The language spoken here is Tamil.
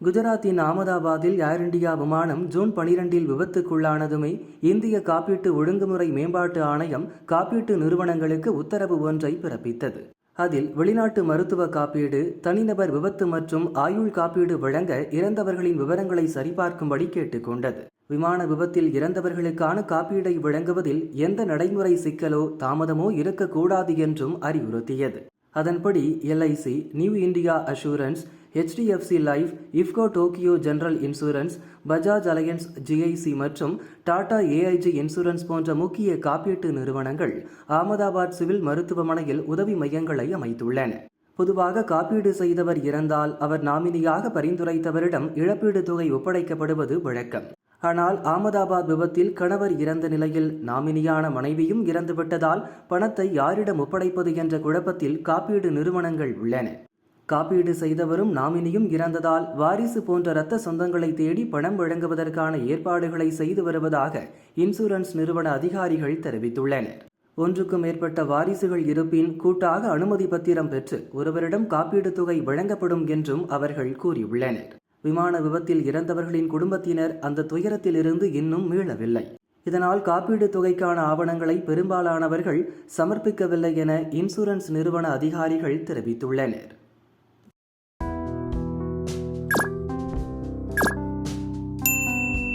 குஜராத்தின் அகமதாபாத்தில் ஏர் இண்டியா விமானம் ஜூன் பனிரெண்டில் விபத்துக்குள்ளானதுமே இந்திய காப்பீட்டு ஒழுங்குமுறை மேம்பாட்டு ஆணையம் காப்பீட்டு நிறுவனங்களுக்கு உத்தரவு ஒன்றை பிறப்பித்தது. அதில் வெளிநாட்டு மருத்துவ காப்பீடு தனிநபர் விபத்து மற்றும் ஆயுள் காப்பீடு வழங்க இறந்தவர்களின் விவரங்களை சரிபார்க்கும்படி கேட்டுக்கொண்டது. விமான விபத்தில் இறந்தவர்களுக்கான காப்பீடை வழங்குவதில் எந்த நடைமுறை சிக்கலோ தாமதமோ இருக்கக்கூடாது என்றும் அறிவுறுத்தியது. அதன்படி LIC new India assurance HDFC life IFFCO Tokio general insurance Bajaj Allianz GIC மற்றும் டாடா ஏஐஜி இன்சூரன்ஸ் போன்ற முக்கிய காப்பீட்டு நிறுவனங்கள் அகமதாபாத் சிவில் மருத்துவமனையில் உதவி மையங்களை அமைத்துள்ளன. பொதுவாக காப்பீடு செய்தவர் இறந்தால் அவர் நாமினியாக பரிந்துரைத்தவரிடம் இழப்பீடு தொகை ஒப்படைக்கப்படுவது வழக்கம். ஆனால் அகமதாபாத் விபத்தில் கணவர் இறந்த நிலையில் நாமினியான மனைவியும் இறந்துவிட்டதால் பணத்தை யாரிடம் ஒப்படைப்பது என்ற குழப்பத்தில் காப்பீடு நிறுவனங்கள் உள்ளன. காப்பீடு செய்தவரும் நாமினியும் இறந்ததால் வாரிசு போன்ற இரத்த சொந்தங்களை தேடி பணம் வழங்குவதற்கான ஏற்பாடுகளை செய்து வருவதாக இன்சூரன்ஸ் நிறுவன அதிகாரிகள் தெரிவித்துள்ளனர். ஒன்றுக்கும் மேற்பட்ட வாரிசுகள் இருப்பின் கூட்டாக அனுமதி பத்திரம் பெற்று ஒருவரிடம் காப்பீடு தொகை வழங்கப்படும் என்றும் அவர்கள் கூறியுள்ளனர். விமான விபத்தில் இறந்தவர்களின் குடும்பத்தினர் அந்த துயரத்திலிருந்து இன்னும் மீளவில்லை. இதனால் காப்பீடு தொகைக்கான ஆவணங்களை பெரும்பாலானவர்கள் சமர்ப்பிக்கவில்லை என இன்சூரன்ஸ் நிறுவன அதிகாரிகள் தெரிவித்துள்ளனர்.